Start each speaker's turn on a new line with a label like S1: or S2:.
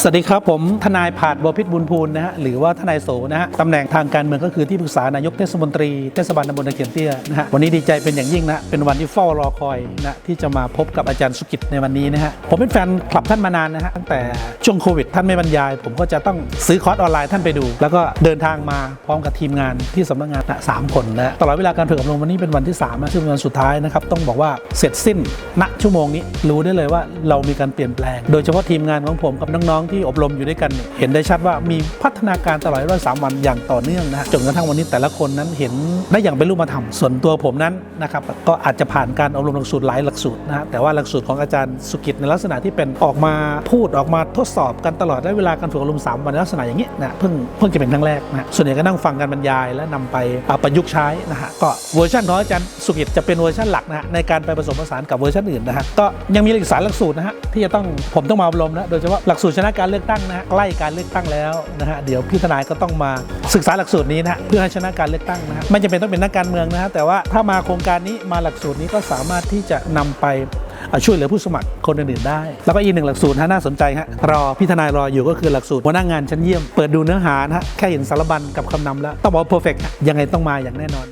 S1: สวัสดีครับผมทนายผาดบัวพิษบุญพูนนะฮะหรือว่าทนายโสนะฮะตำแหน่งทางการเมืองก็คือที่ปรึกษานายกเทศมนตรีเทศบาลตำบลตะเคียนเตี้ยนะฮะวันนี้ดีใจเป็นอย่างยิ่งนะเป็นวันที่เฝ้ารอคอยนะที่จะมาพบกับอาจารย์สุกิจในวันนี้นะฮะผมเป็นแฟนคลับท่านมานานนะฮะตั้งแต่ช่วงโควิดท่านไม่บรรยาย ผมก็จะต้องซื้อคอร์สออนไลน์ท่านไปดู แล้วก็เดินทางมาพร้อมกับทีมงานที่สำนักงานนะสามคนนะตลอดเวลาการฝึกอบรมวันนี้เป็นวันที่3นะซึ่งเป็นวันสุดท้ายนะครับต้องบอกว่าเสร็จสิ้นณชั่วโมงนี้รู้ได้เลยว่าเรามีการเปลี่ยนแปลง โดยเฉพาะทีมงานของผมกับน้องที่อบรมอยู่ด้วยกันเนี่ยเห็นได้ชัดว่ามีพัฒนาการตลอดร้อยสามวันอย่างต่อเนื่องนะจนกระทั่งวันนี้แต่ละคนนั้นเห็นได้อย่างเป็นรูปธรรมส่วนตัวผมนั้นนะครับก็อาจจะผ่านการอบรมหลักสูตรหลายหลักสูตรนะแต่ว่าหลักสูตรของอาจารย์สุกิจในลักษณะที่เป็นออกมาพูดออกมาทดสอบกันตลอดระยะเวลาการฝึกอบรมสามวันในลักษณะอย่างนี้นะเพิ่งเพิ่งจะเป็นครั้งแรกนะส่วนใหญ่ก็นั่งฟังการบรรยายและนำไปประยุกต์ใช้นะฮะก็เวอร์ชันของอาจารย์สุกิจจะเป็นเวอร์ชันหลักนะฮะในการไปผสมผสานกับเวอร์ชันอื่นนะฮะก็ยังมีอีกสารหลักสูตรนะฮะที่จะต้องผมต้องมาอบรมนะโดยเฉพาะหลักสูตรชนะการเลือกตั้งนะฮะใกล้การเลือกตั้งแล้วนะฮะเดี๋ยวพี่ทนายก็ต้องมาศึกษาหลักสูตรนี้นะเพื่อให้ชนะการเลือกตั้งนะฮะไม่จำเป็นต้องเป็นนักการเมืองนะฮะแต่ว่าถ้ามาโครงการนี้มาหลักสูตรนี้ก็สามารถที่จะนำไปช่วยเหลือผู้สมัครคนอื่นๆได้ แล้วก็อีกหนึ่งหลักสูตรนะฮะน่าสนใจฮะรอพี่ทนายรออยู่ก็คือหลักสูตรหัวหน้างานชั้นเยี่ยมเปิดดูเนื้อหานะฮะแค่เห็นสารบัญกับคำนำแล้วต้องบอกว่าเพอร์เฟกยังไงต้องมาอย่างแน่นอน